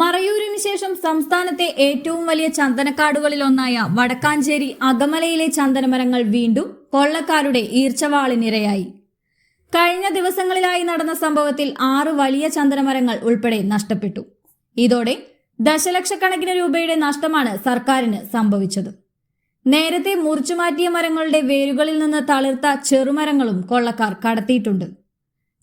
മറയൂരിന് ശേഷം സംസ്ഥാനത്തെ ഏറ്റവും വലിയ ചന്ദനക്കാടുകളിലൊന്നായ വടക്കാഞ്ചേരി അകമലയിലെ ചന്ദനമരങ്ങൾ വീണ്ടും കൊള്ളക്കാരുടെ ഈർച്ചവാളിനിരയായി കഴിഞ്ഞ ദിവസങ്ങളിലായി നടന്ന സംഭവത്തിൽ ആറ് വലിയ ചന്ദനമരങ്ങൾ ഉൾപ്പെടെ നഷ്ടപ്പെട്ടു. ഇതോടെ ദശലക്ഷക്കണക്കിന് രൂപയുടെ നഷ്ടമാണ് സർക്കാരിന് സംഭവിച്ചത്. നേരത്തെ മുറിച്ചുമാറ്റിയ മരങ്ങളുടെ വേരുകളിൽ നിന്ന് തളിർത്ത ചെറുമരങ്ങളും കൊള്ളക്കാർ കടത്തിയിട്ടുണ്ട്.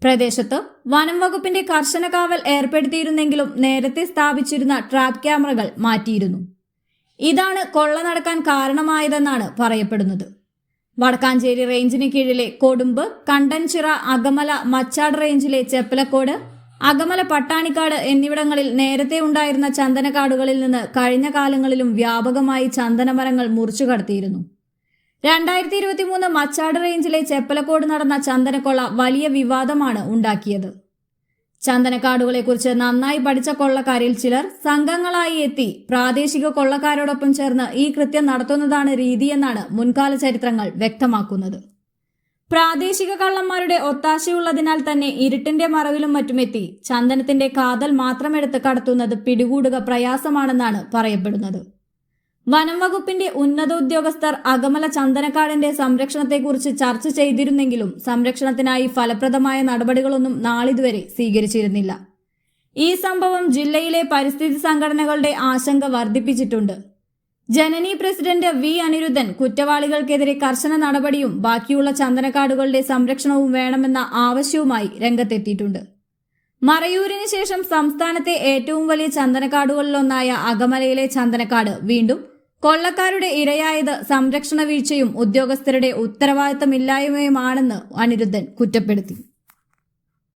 പ്രദേശത്ത് വനം വകുപ്പിന്റെ കർശന കാവൽ ഏർപ്പെടുത്തിയിരുന്നെങ്കിലും നേരത്തെ സ്ഥാപിച്ചിരുന്ന ട്രാപ്പ് ക്യാമറകൾ മാറ്റിയിരുന്നു. ഇതാണ് കൊള്ള നടക്കാൻ കാരണമായതെന്നാണ് പറയപ്പെടുന്നത്. വടക്കാഞ്ചേരി റേഞ്ചിന് കീഴിലെ കൊടുമ്പ് കണ്ടൻചിറ അകമല മച്ചാട് റേഞ്ചിലെ ചെപ്പലക്കോട് അകമല പട്ടാണിക്കാട് എന്നിവിടങ്ങളിൽ നേരത്തെ ഉണ്ടായിരുന്ന ചന്ദനക്കാടുകളിൽ നിന്ന് കഴിഞ്ഞ കാലങ്ങളിലും വ്യാപകമായി ചന്ദനമരങ്ങൾ മുറിച്ചു കടത്തിയിരുന്നു രണ്ടായിരത്തി ഇരുപത്തി മൂന്ന് മച്ചാട് റേഞ്ചിലെ ചെപ്പലക്കോട് നടന്ന ചന്ദനക്കൊള്ള വലിയ വിവാദമാണ് ഉണ്ടാക്കിയത്. ചന്ദനക്കാടുകളെക്കുറിച്ച് നന്നായി പഠിച്ച കൊള്ളക്കാരിൽ ചിലർ സംഘങ്ങളായി എത്തി പ്രാദേശിക കൊള്ളക്കാരോടൊപ്പം ചേർന്ന് ഈ കൃത്യം നടത്തുന്നതാണ് രീതിയെന്നാണ് മുൻകാല ചരിത്രങ്ങൾ വ്യക്തമാക്കുന്നത്. പ്രാദേശിക കള്ളന്മാരുടെ ഒത്താശയുള്ളതിനാൽ തന്നെ ഇരുട്ടിന്റെ മറവിലും മറ്റുമെത്തി ചന്ദനത്തിന്റെ കാതൽ മാത്രമെടുത്ത് കടത്തുന്നത് പിടികൂടുക പ്രയാസമാണെന്നാണ് പറയപ്പെടുന്നത്. വനം വകുപ്പിന്റെ ഉന്നത ഉദ്യോഗസ്ഥർ അകമല ചന്ദനക്കാടിന്റെ സംരക്ഷണത്തെക്കുറിച്ച് ചർച്ച ചെയ്തിരുന്നെങ്കിലും സംരക്ഷണത്തിനായി ഫലപ്രദമായ നടപടികളൊന്നും നാളിതുവരെ സ്വീകരിച്ചിരുന്നില്ല. ഈ സംഭവം ജില്ലയിലെ പരിസ്ഥിതി സംഘടനകളുടെ ആശങ്ക വർദ്ധിപ്പിച്ചിട്ടുണ്ട്. ജനനി പ്രസിഡന്റ് വി അനിരുദ്ധൻ കുറ്റവാളികൾക്കെതിരെ കർശന നടപടിയും ബാക്കിയുള്ള ചന്ദനക്കാടുകളുടെ സംരക്ഷണവും വേണമെന്ന ആവശ്യവുമായി രംഗത്തെത്തിയിട്ടുണ്ട്. മറയൂരിന് ശേഷം സംസ്ഥാനത്തെ ഏറ്റവും വലിയ ചന്ദനക്കാടുകളിലൊന്നായ അകമലയിലെ ചന്ദനക്കാട് വീണ്ടും കൊള്ളക്കാരുടെ ഇരയായത് സംരക്ഷണ വീഴ്ചയും ഉദ്യോഗസ്ഥരുടെ ഉത്തരവാദിത്തമില്ലായ്മയുമാണെന്ന് അനിരുദ്ധൻ കുറ്റപ്പെടുത്തി.